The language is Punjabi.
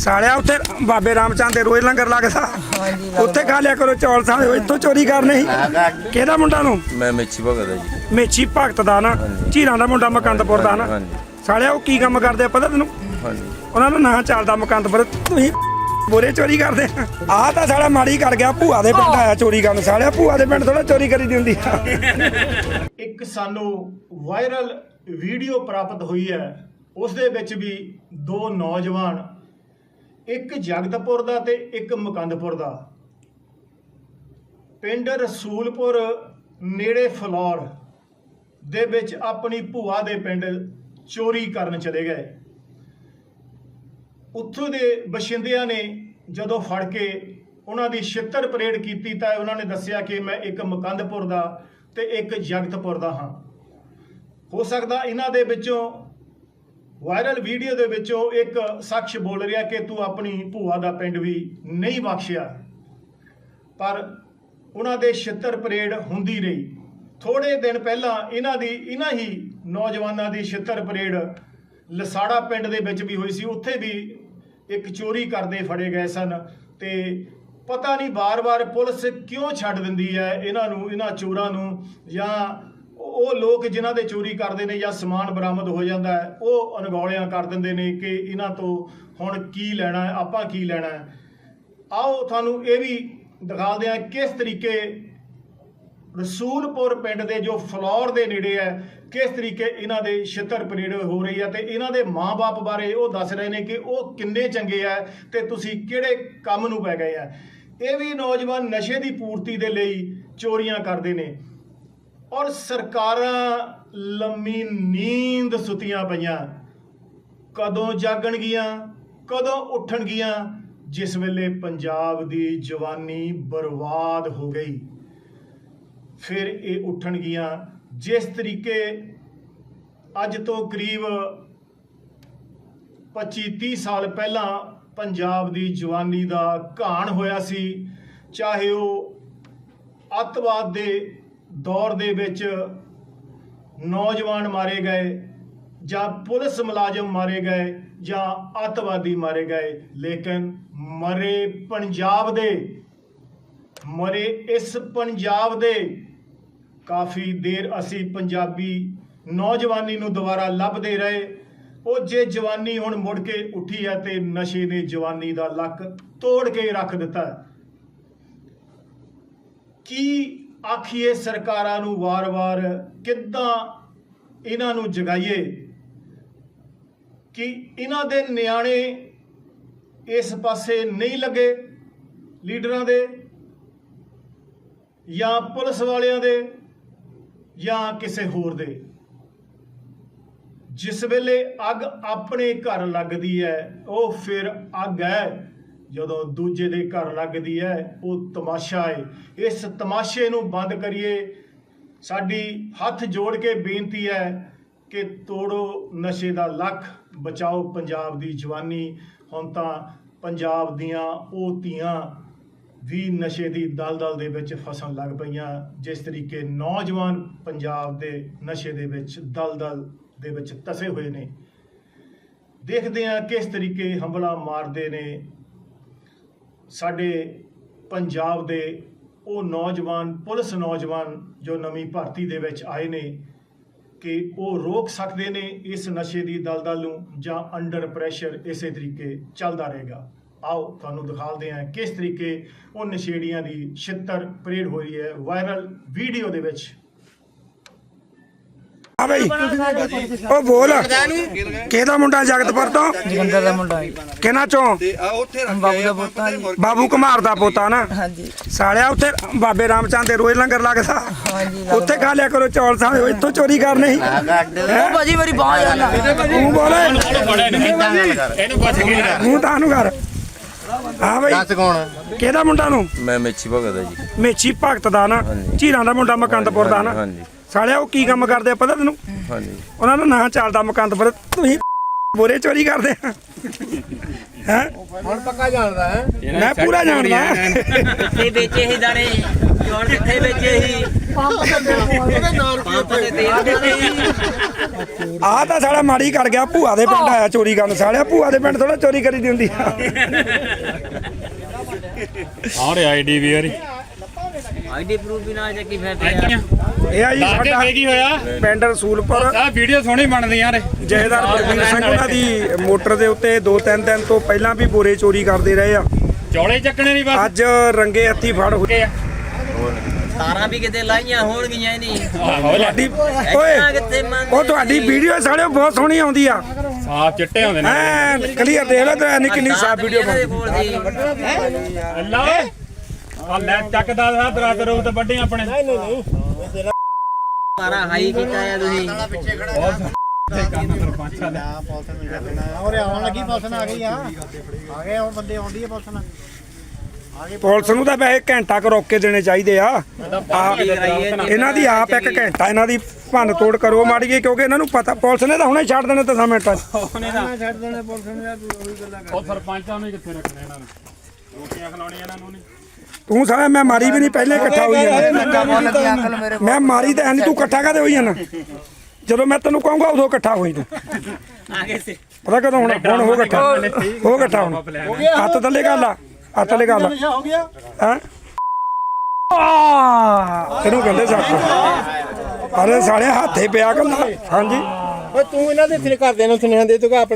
ਸਾਲਿਆ ਉੱਥੇ ਬਾਬੇ ਰਾਮਚੰਦ ਦੇ ਰੋਜ਼ ਲੰਗਰ ਲੱਗਦਾ ਹਾਂਜੀ ਲੱਗਦਾ। ਉੱਥੇ ਖਾ ਲਿਆ ਕਰੋ ਚੌਲ ਸਾਲੇ ਇੱਥੋਂ ਚੋਰੀ ਕਰਨੇ ਸੀ। ਕਿਹਦਾ ਮੁੰਡਾ ਨੂੰ? ਮੈਂ ਮੇਚੀ ਭਗਤ ਆ ਜੀ। ਮੇਚੀ ਭਗਤ ਦਾ ਨਾ ਝੀਰਾਂ ਦਾ ਮੁੰਡਾ ਮਕੰਦਪੁਰ ਦਾ ਨਾ। ਹਾਂਜੀ। ਸਾਲਿਆ ਉਹ ਕੀ ਕੰਮ ਕਰਦੇ ਆ ਪਤਾ ਤੈਨੂੰ? ਹਾਂਜੀ। ਉਹਨਾਂ ਦਾ ਨਾਂ ਚੱਲਦਾ ਮਕੰਦਪੁਰ। ਤੁਸੀਂ ਬੋਰੇ ਚੋਰੀ ਕਰਦੇ ਆਹ ਤਾਂ ਸਾਲਾ ਮਾੜੀ ਕਰ ਗਿਆ ਭੂਆ ਦੇ ਪਿੰਡ ਆਇਆ ਚੋਰੀ ਕਰਨ। ਸਾਲਿਆ ਭੂਆ ਦੇ ਪਿੰਡ ਥੋੜਾ ਚੋਰੀ ਕਰੀ ਦੀ ਹੁੰਦੀ ਆ। ਇੱਕ ਸਾਨੂੰ ਵਾਇਰਲ ਵੀਡੀਓ ਪ੍ਰਾਪਤ ਹੋਈ ਹੈ। ਉਸ ਦੇ ਵਿੱਚ ਵੀ ਦੋ ਨੌਜਵਾਨ ਇੱਕ ਜਗਤਪੁਰ ਦਾ ਤੇ ਇੱਕ ਮੁਕੰਦਪੁਰ ਦਾ। ਪਿੰਡ ਰਸੂਲਪੁਰ ਨੇੜੇ ਫਲੌਰ ਦੇ ਵਿੱਚ ਆਪਣੀ ਭੂਆ ਦੇ ਪਿੰਡ ਚੋਰੀ ਕਰਨ ਚਲੇ ਗਏ। ਉੱਥੋਂ ਦੇ ਬਸ਼ਿੰਦਿਆਂ ਨੇ ਜਦੋਂ ਫੜ ਕੇ ਉਹਨਾਂ ਦੀ ਛਿੱਤਰ ਪਰੇਡ ਕੀਤੀ ਤਾਂ ਉਹਨਾਂ ਨੇ ਦੱਸਿਆ ਕਿ ਮੈਂ ਇੱਕ ਮੁਕੰਦਪੁਰ ਦਾ ਤੇ ਇੱਕ ਜਗਤਪੁਰ ਦਾ ਹਾਂ। ਹੋ ਸਕਦਾ ਇਹਨਾਂ ਦੇ ਵਿੱਚੋਂ ਵਾਇਰਲ ਵੀਡੀਓ ਦੇ ਵਿੱਚ ਉਹ ਇੱਕ ਸ਼ਖਸ ਬੋਲ ਰਿਹਾ ਕਿ ਤੂੰ ਆਪਣੀ ਭੂਆ ਦਾ ਪਿੰਡ ਵੀ ਨਹੀਂ ਬਖਸ਼ਿਆ। ਪਰ ਉਹਨਾਂ ਦੇ ਛਿੱਤਰ ਪਰੇਡ ਹੁੰਦੀ ਰਹੀ। ਥੋੜੇ ਦਿਨ ਪਹਿਲਾਂ ਇਹਨਾਂ ਦੀ, ਇਹਨਾਂ ਹੀ ਨੌਜਵਾਨਾਂ ਦੀ ਛਿੱਤਰ ਪਰੇਡ ਲਸਾੜਾ ਪਿੰਡ ਦੇ ਵਿੱਚ ਵੀ ਹੋਈ ਸੀ। ਉੱਥੇ ਵੀ ਇੱਕ ਚੋਰੀ ਕਰਦੇ ਫੜੇ ਗਏ ਸਨ ਤੇ ਪਤਾ ਨਹੀਂ ਬਾਰ-ਬਾਰ ਪੁਲਿਸ ਕਿਉਂ ਛੱਡ ਦਿੰਦੀ ਹੈ ਇਹਨਾਂ ਨੂੰ, ਇਹਨਾਂ ਚੋਰਾਂ ਨੂੰ ਜਾਂ ਉਹ ਲੋਕ ਜਿਨ੍ਹਾਂ ਦੇ ਚੋਰੀ ਕਰਦੇ ਨੇ ਜਾਂ ਸਮਾਨ ਬਰਾਮਦ ਹੋ ਜਾਂਦਾ ਹੈ, ਉਹ ਅਣਗੌਲਿਆਂ ਕਰ ਦਿੰਦੇ ਨੇ ਕਿ ਇਹਨਾਂ ਤੋਂ ਹੁਣ ਕੀ ਲੈਣਾ ਹੈ, ਆਪਾਂ ਕੀ ਲੈਣਾ ਹੈ। ਆਓ ਤੁਹਾਨੂੰ ਇਹ ਵੀ ਦਿਖਾਉਂਦੇ ਹਾਂ ਕਿਸ ਤਰੀਕੇ ਰਸੂਲਪੁਰ ਪਿੰਡ ਦੇ ਜੋ ਫਲੌਰ ਦੇ ਨੇੜੇ ਹੈ, ਕਿਸ ਤਰੀਕੇ ਇਹਨਾਂ ਦੇ ਛਿੱਤਰ ਪਰੇਡ ਹੋ ਰਹੀ ਹੈ ਤੇ ਇਹਨਾਂ ਦੇ ਮਾਪੇ ਬਾਰੇ ਉਹ ਦੱਸ ਰਹੇ ਨੇ ਕਿ ਉਹ ਕਿੰਨੇ ਚੰਗੇ ਆ ਤੇ ਤੁਸੀਂ ਕਿਹੜੇ ਕੰਮ ਨੂੰ ਪੈ ਗਏ ਆ ਇਹ ਵੀ ਨੌਜਵਾਨ ਨਸ਼ੇ ਦੀ ਪੂਰਤੀ ਦੇ ਲਈ ਚੋਰੀਆਂ ਕਰਦੇ ਨੇ। ਔਰ ਸਰਕਾਰਾਂ ਲੰਮੀ ਨੀਂਦ ਸੁੱਤੀਆਂ ਪਈਆਂ। ਕਦੋਂ ਜਾਗਣਗੀਆਂ ਕਦੋਂ ਉੱਠਣਗੀਆਂ ਜਿਸ ਵੇਲੇ ਪੰਜਾਬ ਦੀ ਜਵਾਨੀ ਬਰਬਾਦ ਹੋ ਗਈ। ਫਿਰ ਇਹ ਉੱਠਣਗੀਆਂ ਜਿਸ ਤਰੀਕੇ ਅੱਜ ਤੋਂ ਕਰੀਬ 25-30 ਸਾਲ ਪਹਿਲਾਂ ਪੰਜਾਬ ਦੀ ਜਵਾਨੀ ਦਾ ਘਾਣ ਹੋਇਆ ਸੀ, ਚਾਹੇ ਉਹ ਅੱਤਵਾਦ ਦੇ ਦੌਰ ਦੇ ਵਿੱਚ ਨੌਜਵਾਨ ਮਾਰੇ ਗਏ ਜਾਂ ਪੁਲਿਸ ਮੁਲਾਜ਼ਮ ਮਾਰੇ ਗਏ ਜਾਂ ਅੱਤਵਾਦੀ ਮਾਰੇ ਗਏ, ਲੇਕਿਨ ਮਰੇ ਪੰਜਾਬ ਦੇ, ਮਰੇ ਇਸ ਪੰਜਾਬ ਦੇ ਕਾਫੀ ਦੇਰ ਅਸੀਂ ਪੰਜਾਬੀ ਨੌਜਵਾਨੀ ਨੂੰ ਦੁਬਾਰਾ ਲੱਭਦੇ ਰਹੇ। ਉਹ ਜੇ ਜਵਾਨੀ ਹੁਣ ਮੁੜ ਕੇ ਉੱਠੀ ਹੈ ਤੇ ਨਸ਼ੇ ਨੇ ਜਵਾਨੀ ਦਾ ਲੱਕ ਤੋੜ ਕੇ ਰੱਖ ਦਿੱਤਾ। ਕੀ ਆਖੀਏ ਸਰਕਾਰਾਂ ਨੂੰ ਵਾਰ-ਵਾਰ ਕਿੱਦਾਂ ਇਹਨਾਂ ਨੂੰ ਜਗਾਈਏ ਕਿ ਇਹਨਾਂ ਦੇ ਨਿਆਣੇ ਇਸ ਪਾਸੇ ਨਹੀਂ ਲੱਗੇ ਲੀਡਰਾਂ ਦੇ ਜਾਂ ਪੁਲਿਸ ਵਾਲਿਆਂ ਦੇ ਜਾਂ ਕਿਸੇ ਹੋਰ ਦੇ। ਜਿਸ ਵੇਲੇ ਅੱਗ ਆਪਣੇ ਘਰ ਲੱਗਦੀ ਹੈ, ਉਹ ਫਿਰ ਅੱਗ ਹੈ। ਜਦੋਂ ਦੂਜੇ ਦੇ ਘਰ ਲੱਗਦੀ ਹੈ, ਉਹ ਤਮਾਸ਼ਾ ਹੈ ਇਸ ਤਮਾਸ਼ੇ ਨੂੰ ਬੰਦ ਕਰੀਏ। ਸਾਡੀ ਹੱਥ ਜੋੜ ਕੇ ਬੇਨਤੀ ਹੈ ਕਿ ਤੋੜੋ ਨਸ਼ੇ ਦਾ ਲੱਖ, ਬਚਾਓ ਪੰਜਾਬ ਦੀ ਜਵਾਨੀ। ਹੁਣ ਤਾਂ ਪੰਜਾਬ ਦੀਆਂ ਉਹ ਧੀਆਂ ਵੀ ਨਸ਼ੇ ਦੀ ਦਲਦਲ ਦੇ ਵਿੱਚ ਫਸਣ ਲੱਗ ਪਈਆਂ। ਜਿਸ ਤਰੀਕੇ ਨੌਜਵਾਨ ਪੰਜਾਬ ਦੇ ਨਸ਼ੇ ਦੇ ਵਿੱਚ ਦਲਦਲ ਦੇ ਵਿੱਚ ਤਸੇ ਹੋਏ ਨੇ। ਦੇਖਦੇ ਹਾਂ ਕਿਸ ਤਰੀਕੇ ਹਮਲਾ ਮਾਰਦੇ ਨੇ। ਸਾਡੇ ਪੰਜਾਬ ਦੇ ਉਹ ਨੌਜਵਾਨ, ਪੁਲਿਸ ਨੌਜਵਾਨ ਜੋ ਨਵੀਂ ਭਰਤੀ ਦੇ ਵਿੱਚ ਆਏ ਨੇ ਕਿ ਉਹ ਰੋਕ ਸਕਦੇ ਨੇ ਇਸ ਨਸ਼ੇ ਦੀ ਦਲਦਲ ਨੂੰ ਜਾਂ ਅੰਡਰ ਪ੍ਰੈਸ਼ਰ ਇਸੇ ਤਰੀਕੇ ਚੱਲਦਾ ਰਹੇਗਾ। ਆਓ ਤੁਹਾਨੂੰ ਦਿਖਾਉਂਦੇ ਹਾਂ ਕਿਸ ਤਰੀਕੇ ਉਹ ਨਸ਼ੇੜੀਆਂ ਦੀ ਛਿੱਤਰ ਪਰੇਡ ਹੋ ਰਹੀ ਹੈ। ਵਾਇਰਲ ਵੀਡੀਓ ਦੇ ਵਿੱਚ ਆ ਬਈ। ਉਹ ਬੋਲ। ਕਿਹਦਾ ਮੁੰਡਾ ਜਗਤਪੁਰ ਤੋਂ? ਜਗੰਦਰ ਦਾ ਮੁੰਡਾ ਜੀ। ਕਿਹਨਾਂ ਚੋਂ? ਬਾਬੂ ਦਾ ਪੋਤਾ ਜੀ। ਬਾਬੂ ਕੁਮਾਰ ਦਾ ਪੋਤਾ ਨਾ। ਹਾਂਜੀ। ਸਾਲਿਆ ਉੱਥੇ ਬਾਬੇ ਰਾਮਚੰਦ ਦੇ ਰੋਜ਼ ਲੰਗਰ ਲੱਗਦਾ। ਹਾਂਜੀ ਉੱਥੇ ਖਾ ਲਿਆ ਕਰੋ ਚੌਲ ਸਾਲੇ ਇੱਥੋਂ ਚੋਰੀ ਕਰਨੇ। ਸੀ ਉਹ ਭਾਜੀ ਮੇਰੀ ਬਾਹ ਜਾਨਾ ਤੂੰ ਬੋਲੇ। ਮੂੰਹ ਤਾਂ ਨੂੰ ਕਰ। ਹਾਂ ਬਈ। ਦੱਸ ਕੌਣ? ਕਿਹਦਾ ਮੁੰਡਾ ਨੂੰ? ਮੈਂ ਮੇਚੀ ਭਗਤ ਆ ਜੀ। ਮੇਚੀ ਭਗਤ ਦਾ ਨਾ। ਝੀਰਾਂ ਦਾ ਮੁੰਡਾ ਮਕੰਦਪੁਰ ਦਾ ਨਾ। ਹਾਂਜੀ। ਸਾਲਿਆ ਉਹ ਕੀ ਕੰਮ ਕਰਦੇ ਆ ਪਤਾ ਤੈਨੂੰ? ਹਾਂਜੀ। ਉਹਨਾਂ ਦਾ ਨਾਂ ਚੱਲਦਾ ਮਕੰਦਪੁਰ ਤੁਸੀਂ ਬੋਰੇ ਚੋਰੀ ਕਰਦੇ ਆ। ਹੈ? ਹੁਣ ਪੱਕਾ ਜਾਣਦਾ ਹੈ? ਮੈਂ ਪੂਰਾ ਜਾਣਦਾ। ਕਿੱਥੇ ਵੇਚੇ ਸੀ ਦਾਣੇ? ਚੌਲ ਕਿੱਥੇ ਵੇਚੇ ਸੀ? ਪੰਪ ਤੇ ਸਾਲਾ ਮਾੜੀ ਕਰ ਗਿਆ ਭੂਆ ਦੇ ਪਿੰਡ ਆਇਆ ਚੋਰੀ ਕਰਨ। ਸਾਲਿਆ ਭੂਆ ਦੇ ਪਿੰਡ ਥੋੜਾ ਚੋਰੀ ਕਰੀ ਦੀ ਹੁੰਦੀ ਆ। ਆਹ ਰੇ ਆਈਡੀ ਵੀ ਯਾਰੀ ਆਈਡੀ ਪ੍ਰੂਫ ਵੀ ਨਾ ਚੱਕੀ ਫਿਰਦੇ ਆ। ਇਹ ਆ ਜੀ ਲਾ ਕੇ ਸਾਡਾ ਕੀ ਹੋਇਆ। ਪਿੰਡ ਰਸੂਲਪੁਰ। ਆਹ ਵੀਡੀਓ ਸੋਹਣੀ ਬਣਦੀ ਯਾਰ ਜਹੇਦਾਰ ਪ੍ਰਵੀਨ ਸਿੰਘ ਉਹਨਾਂ ਦੀ ਮੋਟਰ ਦੇ ਉੱਤੇ ਦੋ ਤਿੰਨ ਦਿਨ ਤੋਂ ਪਹਿਲਾਂ ਵੀ ਬੋਰੇ ਚੋਰੀ ਕਰਦੇ ਰਹੇ ਆ। ਚੌਲੇ ਚੱਕਣੇ ਨਹੀਂ ਬਸ। ਅੱਜ ਰੰਗੇ ਹੱਥੀ ਫੜ ਹੋਏ ਤਾਰਾਂ ਵੀ ਕਿਤੇ ਲਾਈਆਂ ਹੋਣਗੀਆਂ ਨਹੀਂ। ਆਹੋ ਲੈ। ਤੁਹਾਡੀ ਓਏ ਕਿੱਥੇ ਉਹ ਤੁਹਾਡੀ ਵੀਡੀਓ ਸਾਲਿਓ ਬਹੁਤ ਸੋਹਣੀ ਆਉਂਦੀ ਆ। ਸਾਫ਼ ਚਿੱਟੇ ਹੁੰਦੇ ਨੇ। ਐ ਕਲੀਅਰ ਦੇਖ ਲਓ ਤੇ ਇੰਨੀ ਕਿੰਨੀ ਸਾਫ਼ ਵੀਡੀਓ ਇਹਨਾਂ ਦੇ ਕੋਲ ਸੀ ਅੱਲਾ। ਆ ਲੈ ਚੱਕਦਾ ਦਾ ਦਰਾਤ ਰੋਗ ਤੇ ਵੱਡੇ ਆਪਣੇ। ਸਾਰਾ ਹਾਈ ਕੀਤਾ ਆ ਤੁਸੀਂ। ਔਰ ਆਉਣ ਲੱਗੀ ਪੁਲਿਸ ਆ ਗਈ ਆ ਆ ਗਏ ਉਹ ਬੰਦੇ ਆਉਂਦੀ ਆ ਪੁਲਿਸ ਨਾਲ। ਪੁਲਿਸ ਨੂੰ ਤਾਂ ਵੈਸੇ ਘੰਟਾ ਕੁ ਰੋਕ ਕੇ ਦੇਣੇ ਚਾਹੀਦੇ ਆ। ਇਹਨਾਂ ਦੀ ਆਪ ਇੱਕ ਘੰਟਾ ਇਹਨਾਂ ਦੀ ਭੰਨ ਤੋੜ ਕਰੋ ਮਾੜੀ ਜਿਹੀ ਕਿਉਂਕਿ ਇਹਨਾਂ ਨੂੰ ਪਤਾ ਪੁਲਿਸ ਨੇ ਤਾਂ ਹੁਣੇ ਛੱਡ ਦੇਣੇ 10 ਮਿੰਟਾਂ 'ਚ। ਛੱਡ ਦੇਣੇ ਪੁਲਿਸ ਨੇ ਯਾਰ ਤੂੰ ਉਹੀ ਗੱਲਾਂ ਉਹ ਸਰਪੰਚਾਂ ਨੂੰ ਕਿੱਥੇ ਰੱਖਣਾ ਇਹਨਾਂ ਨੂੰ? ਰੋਟੀਆਂ ਖਿਲਾਉਣੀਆਂ ਇਹਨਾਂ ਨੂੰ ਨਹੀਂ। ਤੂੰ ਸਾਲਾ ਮੈਂ ਮਾਰੀ ਵੀ ਨਹੀਂ ਪਹਿਲੇ ਇਕੱਠਾ ਹੋਈ ਜਾਂਦਾ ਮੈਂ ਮਾਰੀ ਤਾਂ ਨਹੀਂ ਤੂੰ ਇਕੱਠਾ ਕਦੇ ਹੋਈ ਜਾਂਦਾ ਜਦੋਂ ਮੈਂ ਤੈਨੂੰ ਕਹੂੰਗਾ ਉਦੋਂ ਇਕੱਠਾ ਹੋਈ ਤੂੰ। ਆਗੇ ਸੇ ਪਤਾ ਕਦੋਂ ਹੁਣ? ਹੁਣ ਹੋ ਇਕੱਠਾ। ਹੋ। ਇਕੱਠਾ ਹੁਣ। ਹੱਥ ਥੱਲੇ ਕਰ ਲਾ। ਹੱਥ ਥੱਲੇ ਕਰ ਲਾ। ਹੋ ਗਿਆ। ਹੈਂ? ਤੈਨੂੰ ਕਹਿੰਦੇ ਸੱਪ ਅਰੇ ਸਾਲੇ ਹੱਥੇ ਪਿਆ ਕੱਲਾ ਹਾਂਜੀ। ਓਏ ਤੂੰ ਇਹਨਾਂ ਦੇ ਤੇਰੇ ਘਰ ਦੇ ਨੂੰ ਸੁਨੇਹਾ ਦੇ ਤੂੰ ਕਿ ਆਪਣੇ